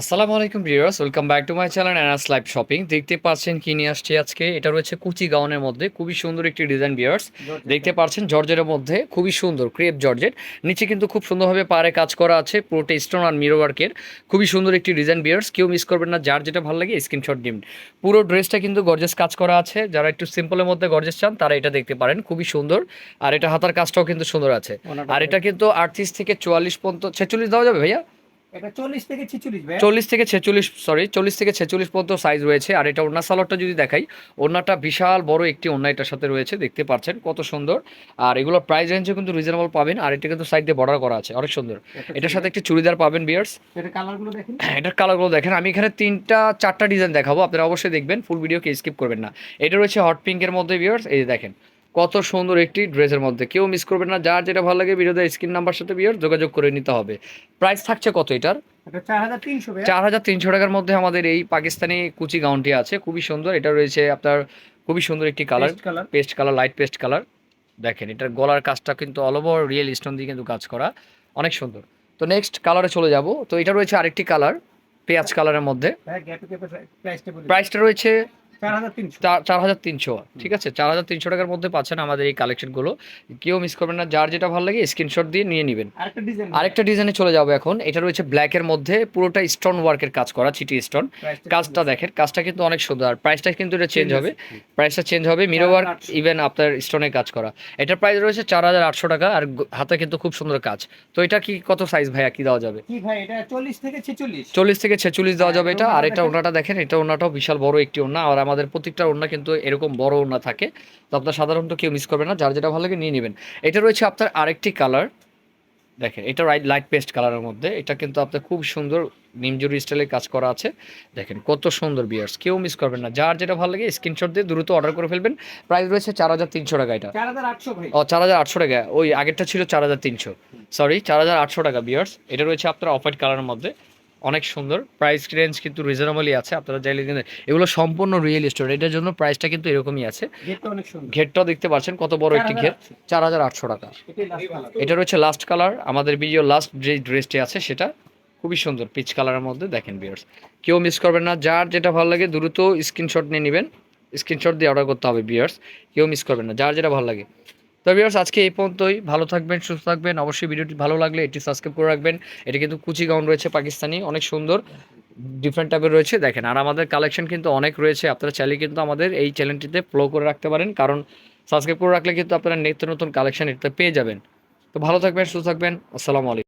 আসসালামু আলাইকুম viewers welcome back to my channel Anas live shopping. দেখতে পাচ্ছেন কি নিয়ে আসছি আজকে? এটা রয়েছে কুচি গাউনের মধ্যে খুবই সুন্দর একটি ডিজাইন ভিউয়ার্স। দেখতে পাচ্ছেন জর্জেটের মধ্যে খুবই সুন্দর ক্রেপ জর্জেট। নিচে কিন্তু খুব সুন্দরভাবে পারে কাজ করা আছে পুরোটা স্টোন আর মিরো ওয়ার্কের। খুবই সুন্দর একটি ডিজাইন ভিউয়ার্স কেউ মিস করবেন না যার যেটা ভালো লাগে স্ক্রিনশট দিন। পুরো ড্রেসটা কিন্তু গর্জেস কাজ করা আছে যারা একটু সিম্পলের মধ্যে গর্জেস চান তারা এটা দেখতে পারেন খুবই সুন্দর। আর এটা হাতার কাজটাও কিন্তু সুন্দর আছে। আর এটা কিন্তু আটত্রিশ থেকে চুয়াল্লিশ পর্যন্ত ছেচল্লিশ দেওয়া যাবে ভাইয়া? চল্লিশ থেকে ছিচল্লিশ সরি চল্লিশ থেকে ছেচল্লিশ পর্যন্ত সাইজ রয়েছে। আর এটা ওড়না সালোয়ারটা যদি দেখাই ওড়নাটা বিশাল বড় একটি ওড়না এটার সাথে রয়েছে দেখতে পাচ্ছেন কত সুন্দর। আর এগুলোর প্রাইস রেঞ্জে কিন্তু রিজনেবল পাবেন আর এটা কিন্তু সাইড দিয়ে বর্ডার করা আছে অনেক সুন্দর। এটার সাথে একটি চুড়িদার পাবেন বিয়ার্স কালারগুলো দেখেন। এটার কালারগুলো দেখেন। আমি এখানে তিনটা চারটা ডিজাইন দেখাবো আপনারা অবশ্যই দেখবেন ফুল ভিডিওকে স্কিপ করবেন না। এটা রয়েছে হট পিঙ্কের মধ্যে বিয়ার্স এই দেখেন কত সুন্দর একটি ড্রেসের মধ্যে। কেউ মিস করবেন না যার যেটা ভালো লাগে ভিডিওতে স্ক্রিন নাম্বার সাথে বিয়ার যোগাযোগ করে নিতে হবে। প্রাইস থাকছে কত এটার? চার হাজার তিনশো টাকার মধ্যে আমাদের এই পাকিস্তানি কুচি গাউনটি আছে খুবই সুন্দর। এটা রয়েছে আপনার খুবই সুন্দর একটি colour paste colour light paste colour দেখেন এটার গলার কাজটা কিন্তু অল ওভার রিয়েল স্টোন দিয়ে কিন্তু কাজ করা। অনেক সুন্দর। তো নেক্সট কালারে চলে যাব। তো এটা রয়েছে আরেকটি কালার পেঁয়াজ কালারের মধ্যে। প্রাইসটা রয়েছে চার হাজার তিনশো। ঠিক আছে? চার হাজার তিনশো টাকার মধ্যে পাচ্ছেন আমাদের এই কালেকশনগুলো কেউ মিস করবেন না যার যেটা ভালো লাগে স্ক্রিনশট দিয়ে নিয়ে নেবেন। আরেকটা ডিজাইনে চলে যাব এখন। এটা রয়েছে ব্ল্যাকের মধ্যে পুরোটা স্টোন ওয়ার্কের কাজ করা চিটি স্টোন কাজটা দেখেন কাজটা কিন্তু অনেক সুন্দর। আর প্রাইসটা কিন্তু এটা চেঞ্জ হবে। প্রাইসটা চেঞ্জ হবে মিরো ওয়ার্ক ইভেন আপনার স্টোনে কাজ করা। এটার প্রাইস রয়েছে চার হাজার আটশো টাকা আর হাতে কিন্তু খুব সুন্দর কাজ। তো এটা কি কত সাইজ ভাইয়া? কি দেওয়া যাবে? চল্লিশ থেকে ছেচল্লিশ। চল্লিশ থেকে ছেচল্লিশ দেওয়া যাবে এটা। আর এটা। ওনাটা দেখেন এটা ওনাটাও বিশাল বড় একটি ওনা আর আমাদের প্রত্যেকটা ওনা কিন্তু এরকম বড় ওনা থাকে। তো আপনার সাধারণত কেউ মিস করবে না যার যেটা ভালো লাগে নিয়ে নেবেন। এটা রয়েছে আপনার আরেকটি কালার দেখেন এটা রাইট লাইট পেস্ট কালারের মধ্যে। এটা কিন্তু আপনার খুব সুন্দর নিমজুরি স্টাইলে কাজ করা আছে। দেখেন কত সুন্দর বিয়ার্স কেউ মিস করবেন না। যার যেটা ভালো লাগে স্ক্রিনশট দিয়ে দ্রুত অর্ডার করে ফেলবেন। প্রাইস রয়েছে চার হাজার তিনশো টাকা এটা। চার হাজার আটশো ও চার হাজার আটশো টাকা। ওই আগেরটা ছিল চার হাজার তিনশো। সরি চার হাজার আটশো টাকা বিয়ার্স এটা রয়েছে আপনার অফ হোয়াইট কালারের মধ্যে। অনেক সুন্দর। প্রাইস রেঞ্জ কিন্তু রিজনেবলই আছে। আপনারা চাইলে কিন্তু এগুলো সম্পূর্ণ রিয়েল স্টোর এটার জন্য প্রাইসটা কিন্তু এরকমই আছে। ঘেরটাও দেখতে পাচ্ছেন। কত বড় একটি ঘের চার হাজার আটশো টাকা। এটা রয়েছে লাস্ট কালার আমাদের ভিডিও লাস্ট যে ড্রেসটি আছে সেটা খুবই সুন্দর। পিচ কালারের মধ্যে দেখেন বিয়ার্স কেউ মিস করবেন না। যার যেটা ভালো লাগে দ্রুত স্ক্রিনশট নিয়ে নেবেন। স্ক্রিনশট দিয়ে অর্ডার করতে হবে বিয়ার্স কেউ মিস করবেন না। যার যেটা ভালো লাগে। তো বিয়ার্স আজকে এই পর্যন্তই। ভালো থাকবেন, সুস্থ থাকবেন। অবশ্যই ভিডিওটি ভালো লাগলে এটি সাবস্ক্রাইব করে রাখবেন। এটি কিন্তু কুচি গাউন রয়েছে, পাকিস্তানি, অনেক সুন্দর। ডিফারেন্ট টাইপের রয়েছে। দেখেন, আর আমাদের কালেকশন কিন্তু অনেক রয়েছে। আপনারা চাইলে কিন্তু আমাদের এই চ্যানেলটিতে ফ্লো করে রাখতে পারেন। কারণ সাবস্ক্রাইব করে রাখলে কিন্তু আপনারা নিত্য নতুন কালেকশন এটাতে পেয়ে যাবেন। তো ভালো থাকবেন, সুস্থ থাকবেন। আসসালামু আলাইকুম।